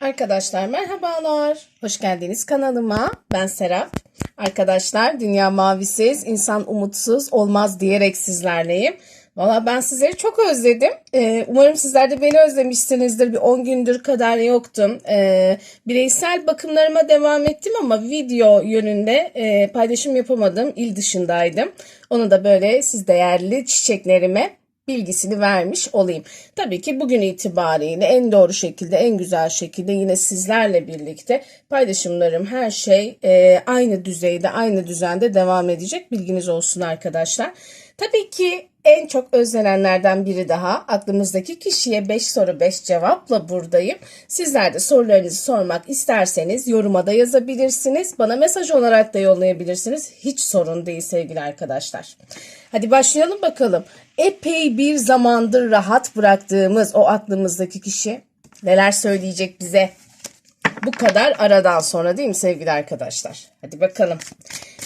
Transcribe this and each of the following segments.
Arkadaşlar merhabalar. Hoş geldiniz kanalıma. Ben Serap. Arkadaşlar dünya mavisiz, insan umutsuz olmaz diyerek sizlerleyim. Valla ben sizleri çok özledim. Ee, umarım sizler de beni özlemişsinizdir. Bir 10 gündür kadar yoktum. Ee, bireysel bakımlarıma devam ettim ama video yönünde e, paylaşım yapamadım. İl dışındaydım. Onu da böyle siz değerli çiçeklerime bilgisini vermiş olayım. Tabii ki bugün itibariyle en doğru şekilde, en güzel şekilde yine sizlerle birlikte paylaşımlarım her şey e, aynı düzeyde, aynı düzende devam edecek. Bilginiz olsun arkadaşlar. Tabii ki en çok özlenenlerden biri daha aklımızdaki kişiye 5 soru 5 cevapla buradayım. Sizler de sorularınızı sormak isterseniz yoruma da yazabilirsiniz. Bana mesaj olarak da yollayabilirsiniz. Hiç sorun değil sevgili arkadaşlar. Hadi başlayalım bakalım. Epey bir zamandır rahat bıraktığımız o aklımızdaki kişi neler söyleyecek bize? Bu kadar aradan sonra değil mi sevgili arkadaşlar? Hadi bakalım.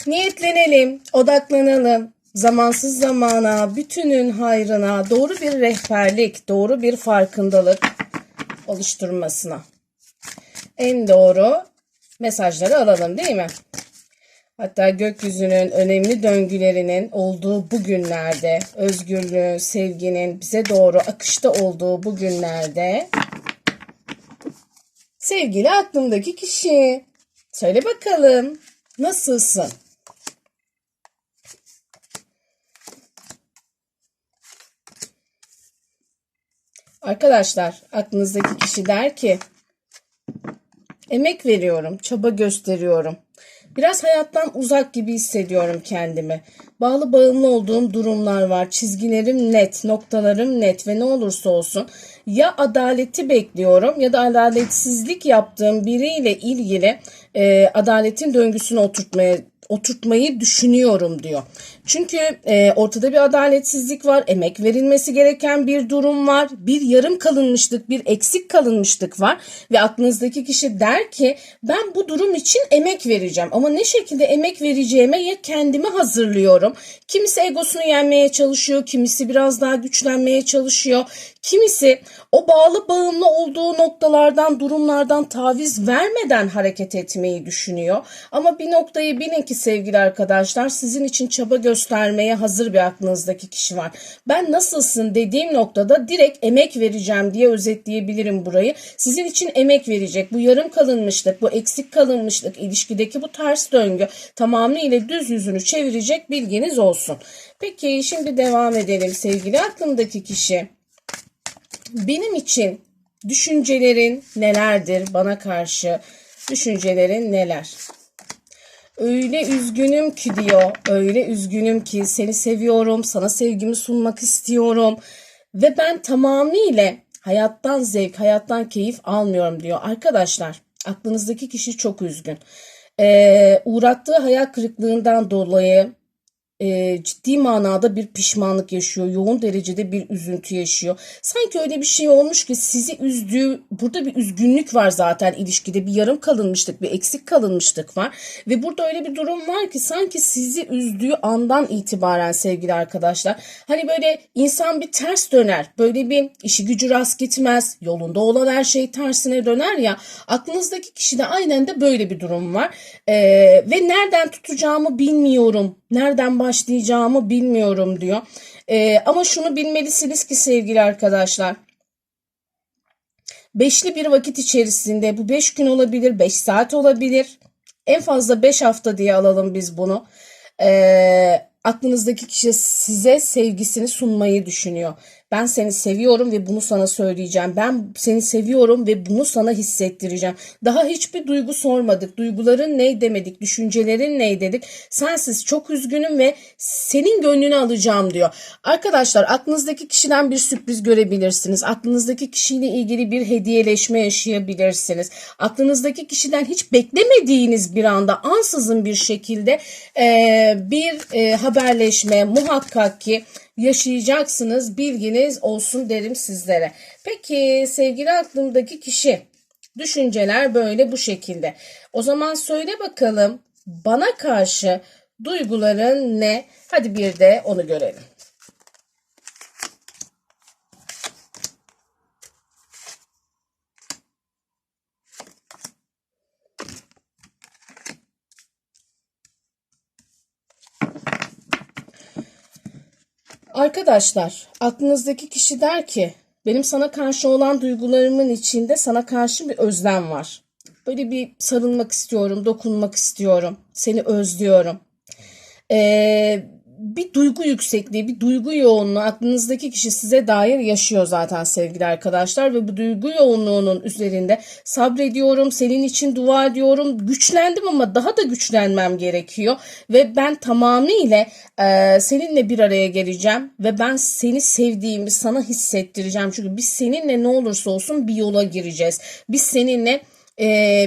Niyetlenelim, odaklanalım. Zamansız zamana, bütünün hayrına, doğru bir rehberlik, doğru bir farkındalık oluşturmasına. En doğru mesajları alalım değil mi? Hatta gökyüzünün önemli döngülerinin olduğu bu günlerde, özgürlüğün, sevginin bize doğru akışta olduğu bu günlerde sevgili aklımdaki kişi söyle bakalım nasılsın? Arkadaşlar aklınızdaki kişi der ki emek veriyorum, çaba gösteriyorum. Biraz hayattan uzak gibi hissediyorum kendimi. Bağlı bağımlı olduğum durumlar var. Çizgilerim net, noktalarım net ve ne olursa olsun ya adaleti bekliyorum ya da adaletsizlik yaptığım biriyle ilgili e, adaletin döngüsünü oturtmaya oturtmayı düşünüyorum diyor. Çünkü e, ortada bir adaletsizlik var, emek verilmesi gereken bir durum var, bir yarım kalınmışlık, bir eksik kalınmışlık var ve aklınızdaki kişi der ki ben bu durum için emek vereceğim ama ne şekilde emek vereceğime ya kendimi hazırlıyorum. Kimisi egosunu yenmeye çalışıyor, kimisi biraz daha güçlenmeye çalışıyor, kimisi o bağlı bağımlı olduğu noktalardan, durumlardan taviz vermeden hareket etmeyi düşünüyor. Ama bir noktayı bilin ki sevgili arkadaşlar sizin için çaba göstermeye hazır bir aklınızdaki kişi var. Ben nasılsın dediğim noktada direkt emek vereceğim diye özetleyebilirim burayı. Sizin için emek verecek. Bu yarım kalınmışlık, bu eksik kalınmışlık, ilişkideki bu ters döngü tamamıyla düz yüzünü çevirecek bilginiz olsun. Peki şimdi devam edelim sevgili aklımdaki kişi. Benim için düşüncelerin nelerdir bana karşı? Düşüncelerin neler? Öyle üzgünüm ki diyor. Öyle üzgünüm ki seni seviyorum, sana sevgimi sunmak istiyorum ve ben tamamıyla hayattan zevk, hayattan keyif almıyorum diyor. Arkadaşlar, aklınızdaki kişi çok üzgün. Ee, uğrattığı hayal kırıklığından dolayı e, ciddi manada bir pişmanlık yaşıyor. Yoğun derecede bir üzüntü yaşıyor. Sanki öyle bir şey olmuş ki sizi üzdüğü, burada bir üzgünlük var zaten ilişkide. Bir yarım kalınmışlık, bir eksik kalınmışlık var. Ve burada öyle bir durum var ki sanki sizi üzdüğü andan itibaren sevgili arkadaşlar. Hani böyle insan bir ters döner. Böyle bir işi gücü rast gitmez. Yolunda olan her şey tersine döner ya. Aklınızdaki kişide aynen de böyle bir durum var. Ee, ve nereden tutacağımı bilmiyorum. Nereden başlayacağımı bilmiyorum diyor. Ee, ama şunu bilmelisiniz ki sevgili arkadaşlar. Beşli bir vakit içerisinde bu beş gün olabilir, beş saat olabilir. En fazla beş hafta diye alalım biz bunu. Ee, aklınızdaki kişi size sevgisini sunmayı düşünüyor. Ben seni seviyorum ve bunu sana söyleyeceğim. Ben seni seviyorum ve bunu sana hissettireceğim. Daha hiçbir duygu sormadık. Duyguların ne demedik, düşüncelerin ne dedik. Sensiz çok üzgünüm ve senin gönlünü alacağım diyor. Arkadaşlar aklınızdaki kişiden bir sürpriz görebilirsiniz. Aklınızdaki kişiyle ilgili bir hediyeleşme yaşayabilirsiniz. Aklınızdaki kişiden hiç beklemediğiniz bir anda ansızın bir şekilde e, bir e, haberleşme muhakkak ki yaşayacaksınız. Bilginiz olsun derim sizlere. Peki sevgili aklımdaki kişi düşünceler böyle bu şekilde. O zaman söyle bakalım bana karşı duyguların ne? Hadi bir de onu görelim. Arkadaşlar, aklınızdaki kişi der ki, benim sana karşı olan duygularımın içinde sana karşı bir özlem var. Böyle bir sarılmak istiyorum, dokunmak istiyorum, seni özlüyorum. Ee, bir duygu yüksekliği, bir duygu yoğunluğu aklınızdaki kişi size dair yaşıyor zaten sevgili arkadaşlar ve bu duygu yoğunluğunun üzerinde sabrediyorum, senin için dua ediyorum, güçlendim ama daha da güçlenmem gerekiyor ve ben tamamıyla e, seninle bir araya geleceğim ve ben seni sevdiğimi sana hissettireceğim. Çünkü biz seninle ne olursa olsun bir yola gireceğiz. Biz seninle e,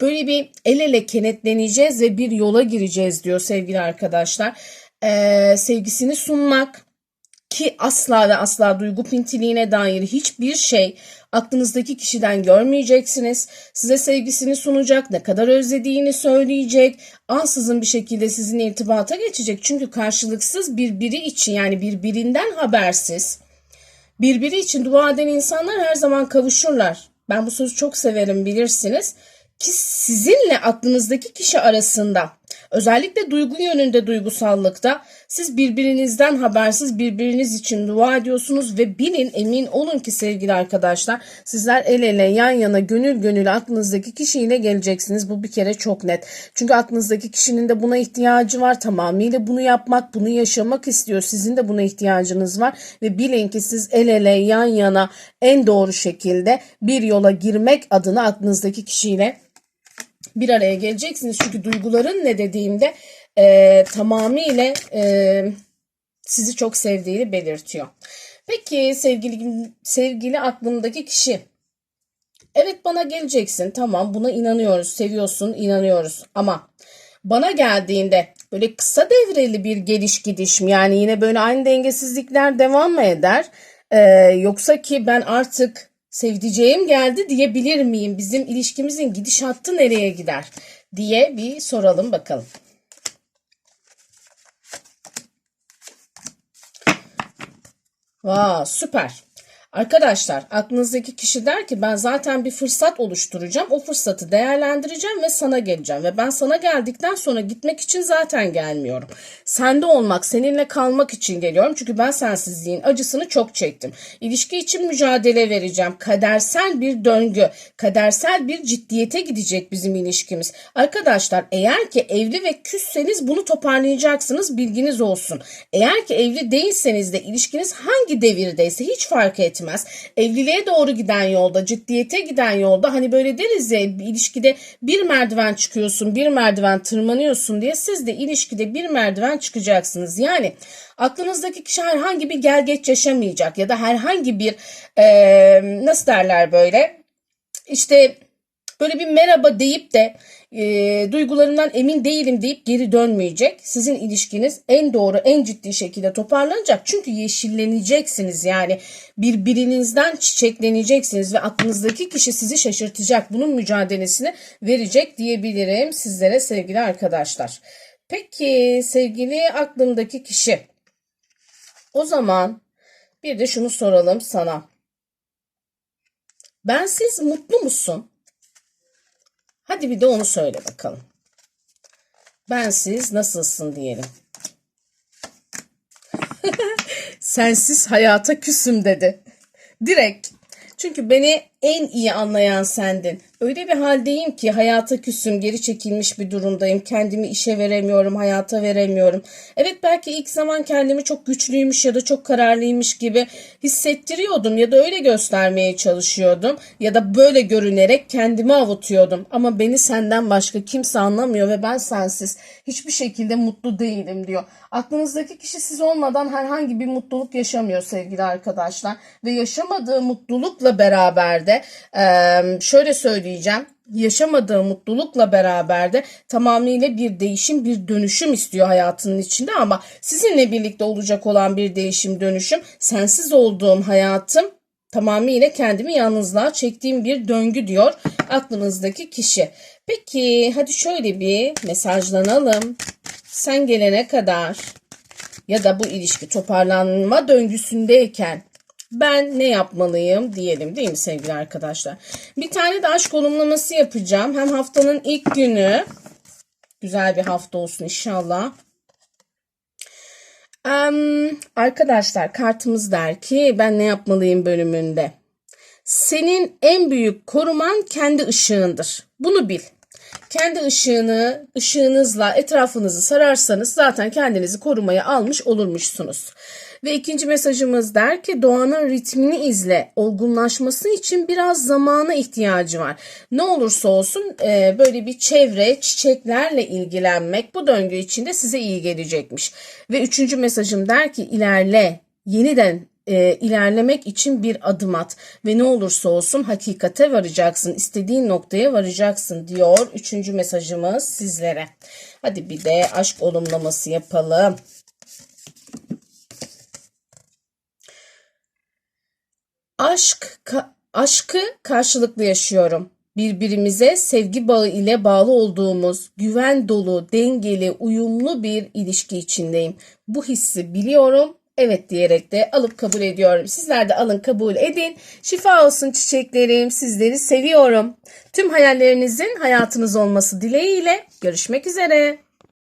böyle bir el ele kenetleneceğiz ve bir yola gireceğiz diyor sevgili arkadaşlar e, sevgisini sunmak ki asla ve asla duygu pintiliğine dair hiçbir şey aklınızdaki kişiden görmeyeceksiniz. Size sevgisini sunacak, ne kadar özlediğini söyleyecek, ansızın bir şekilde sizinle irtibata geçecek. Çünkü karşılıksız birbiri için yani birbirinden habersiz, birbiri için dua eden insanlar her zaman kavuşurlar. Ben bu sözü çok severim bilirsiniz ki sizinle aklınızdaki kişi arasında özellikle duygu yönünde duygusallıkta siz birbirinizden habersiz birbiriniz için dua ediyorsunuz ve bilin emin olun ki sevgili arkadaşlar sizler el ele yan yana gönül gönül aklınızdaki kişiyle geleceksiniz. Bu bir kere çok net. Çünkü aklınızdaki kişinin de buna ihtiyacı var. Tamamıyla bunu yapmak, bunu yaşamak istiyor. Sizin de buna ihtiyacınız var ve bilin ki siz el ele yan yana en doğru şekilde bir yola girmek adına aklınızdaki kişiyle bir araya geleceksiniz. Çünkü duyguların ne dediğimde e, tamamıyla e, sizi çok sevdiğini belirtiyor. Peki sevgili sevgili aklımdaki kişi. Evet bana geleceksin. Tamam buna inanıyoruz. Seviyorsun, inanıyoruz. Ama bana geldiğinde böyle kısa devreli bir geliş gidiş mi? Yani yine böyle aynı dengesizlikler devam mı eder? Ee, yoksa ki ben artık sevdiceğim geldi diyebilir miyim? Bizim ilişkimizin gidiş hattı nereye gider diye bir soralım bakalım. Vaa süper. Arkadaşlar aklınızdaki kişi der ki ben zaten bir fırsat oluşturacağım. O fırsatı değerlendireceğim ve sana geleceğim. Ve ben sana geldikten sonra gitmek için zaten gelmiyorum. Sende olmak, seninle kalmak için geliyorum. Çünkü ben sensizliğin acısını çok çektim. İlişki için mücadele vereceğim. Kadersel bir döngü, kadersel bir ciddiyete gidecek bizim ilişkimiz. Arkadaşlar eğer ki evli ve küsseniz bunu toparlayacaksınız bilginiz olsun. Eğer ki evli değilseniz de ilişkiniz hangi devirdeyse hiç fark etmez etmez. Evliliğe doğru giden yolda, ciddiyete giden yolda hani böyle deriz ya ilişkide bir merdiven çıkıyorsun, bir merdiven tırmanıyorsun diye siz de ilişkide bir merdiven çıkacaksınız. Yani aklınızdaki kişi herhangi bir gel geç yaşamayacak ya da herhangi bir e, nasıl derler böyle işte böyle bir merhaba deyip de e, duygularından emin değilim deyip geri dönmeyecek. Sizin ilişkiniz en doğru, en ciddi şekilde toparlanacak. Çünkü yeşilleneceksiniz yani birbirinizden çiçekleneceksiniz ve aklınızdaki kişi sizi şaşırtacak. Bunun mücadelesini verecek diyebilirim sizlere sevgili arkadaşlar. Peki sevgili aklımdaki kişi. O zaman bir de şunu soralım sana. Bensiz mutlu musun? Hadi bir de onu söyle bakalım. Bensiz nasılsın diyelim. Sensiz hayata küsüm dedi. Direkt. Çünkü beni en iyi anlayan sendin. Öyle bir haldeyim ki hayata küsüm, geri çekilmiş bir durumdayım. Kendimi işe veremiyorum, hayata veremiyorum. Evet belki ilk zaman kendimi çok güçlüymüş ya da çok kararlıymış gibi hissettiriyordum ya da öyle göstermeye çalışıyordum ya da böyle görünerek kendimi avutuyordum. Ama beni senden başka kimse anlamıyor ve ben sensiz hiçbir şekilde mutlu değilim diyor. Aklınızdaki kişi siz olmadan herhangi bir mutluluk yaşamıyor sevgili arkadaşlar ve yaşamadığı mutlulukla beraber de şöyle söyleyeyim söyleyeceğim. Yaşamadığı mutlulukla beraber de tamamıyla bir değişim, bir dönüşüm istiyor hayatının içinde ama sizinle birlikte olacak olan bir değişim, dönüşüm sensiz olduğum hayatım tamamıyla kendimi yalnızlığa çektiğim bir döngü diyor aklınızdaki kişi. Peki hadi şöyle bir mesajlanalım. Sen gelene kadar ya da bu ilişki toparlanma döngüsündeyken ben ne yapmalıyım diyelim değil mi sevgili arkadaşlar. Bir tane de aşk olumlaması yapacağım. Hem haftanın ilk günü güzel bir hafta olsun inşallah. Em, arkadaşlar kartımız der ki ben ne yapmalıyım bölümünde. Senin en büyük koruman kendi ışığındır. Bunu bil. Kendi ışığını, ışığınızla etrafınızı sararsanız zaten kendinizi korumaya almış olurmuşsunuz. Ve ikinci mesajımız der ki doğanın ritmini izle. Olgunlaşması için biraz zamana ihtiyacı var. Ne olursa olsun e, böyle bir çevre, çiçeklerle ilgilenmek bu döngü içinde size iyi gelecekmiş. Ve üçüncü mesajım der ki ilerle, yeniden e, ilerlemek için bir adım at ve ne olursa olsun hakikate varacaksın, istediğin noktaya varacaksın diyor üçüncü mesajımız sizlere. Hadi bir de aşk olumlaması yapalım. Aşk, ka- aşkı karşılıklı yaşıyorum. Birbirimize sevgi bağı ile bağlı olduğumuz, güven dolu, dengeli, uyumlu bir ilişki içindeyim. Bu hissi biliyorum. Evet diyerek de alıp kabul ediyorum. Sizler de alın kabul edin. Şifa olsun çiçeklerim. Sizleri seviyorum. Tüm hayallerinizin hayatınız olması dileğiyle görüşmek üzere.